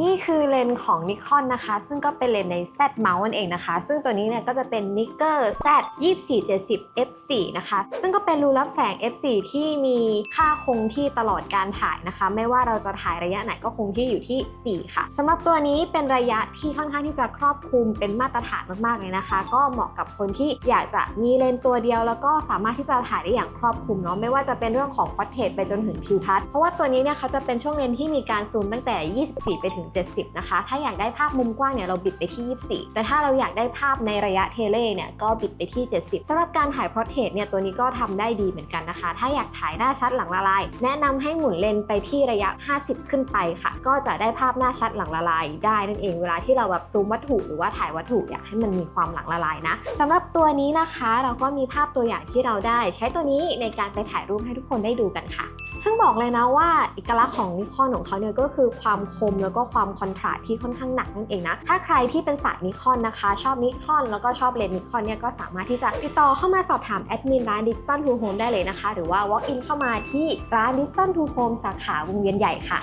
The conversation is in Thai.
นี่คือเลนส์ของ Nikon นะคะ ซึ่งก็เป็นเลนส์ใน Z mount นั่นเองนะคะ ซึ่งตัวนี้เนี่ยก็จะเป็น Nikkor Z 2470 f4 นะคะ ซึ่งก็เป็นรูรับแสง f4 ที่มีค่าคงที่ตลอดการถ่ายนะคะ ไม่ว่าเราจะถ่ายระยะไหนก็คงที่อยู่ที่ 4 ค่ะสำหรับตัวนี้เป็นระยะที่ค่อนข้างที่จะครอบคลุมเป็นมาตรฐานมากๆเลยนะคะ ก็เหมาะกับคนที่อยากจะมีเลนส์ตัวเดียว แล้วก็สามารถที่จะถ่ายได้อย่างครอบคลุมเนาะไม่ว่าจะเป็นเรื่องของพอร์เทรตไปจนถึงทิวทัศน์เพราะว่าตัวนี้เนี่ยเขาจะเป็นช่วงเลนส์ที่มีการซูมตั้งแต่ 24 ไปถึง70 นะคะ ถ้าอยากได้ภาพมุมกว้างเนี่ยเราบิดไปที่ 24 แต่ถ้าเราอยากได้ภาพในระยะเทเลเนี่ยก็บิดไปที่ 70สำหรับการถ่ายพอร์เทรตเนี่ยตัวนี้ก็ทำได้ดีเหมือนกันนะคะ ถ้าอยากถ่ายหน้าชัดหลังละลาย แนะนำให้หมุนเลนส์ไปที่ระยะ 50 ขึ้นไปค่ะ ก็จะได้ภาพหน้าชัดหลังละลายได้นั่นเองเวลาที่เราแบบซูมวัตถุหรือว่าถ่ายวัตถุอยากให้มันมีความหลังละลายนะสำหรับตัวนี้นะคะเราก็มีภาพตัวอย่างที่เราได้ ใช้ตัวนี้ในการไปถ่ายรูปให้ทุกคนได้ดูกันค่ะ ซึ่งบอกเลยนะว่าเอกลักษณ์ของนิคอนของเขาเนี่ยก็คือความคมแล้วก็ความคอนทราสที่ค่อนข้างหนักนั่นเองนะ ถ้าใครที่เป็นสายนิคอนนะคะ ชอบนิคอนแล้วก็ชอบเลนส์นิคอนเนี่ยก็สามารถที่จะติดต่อเข้ามาสอบถามแอดมินร้านดิสตันทูโฮมได้เลยนะคะ หรือว่า walk in เข้ามาที่ร้านดิสตันทูโฮมสาขาวงเวียนใหญ่ค่ะ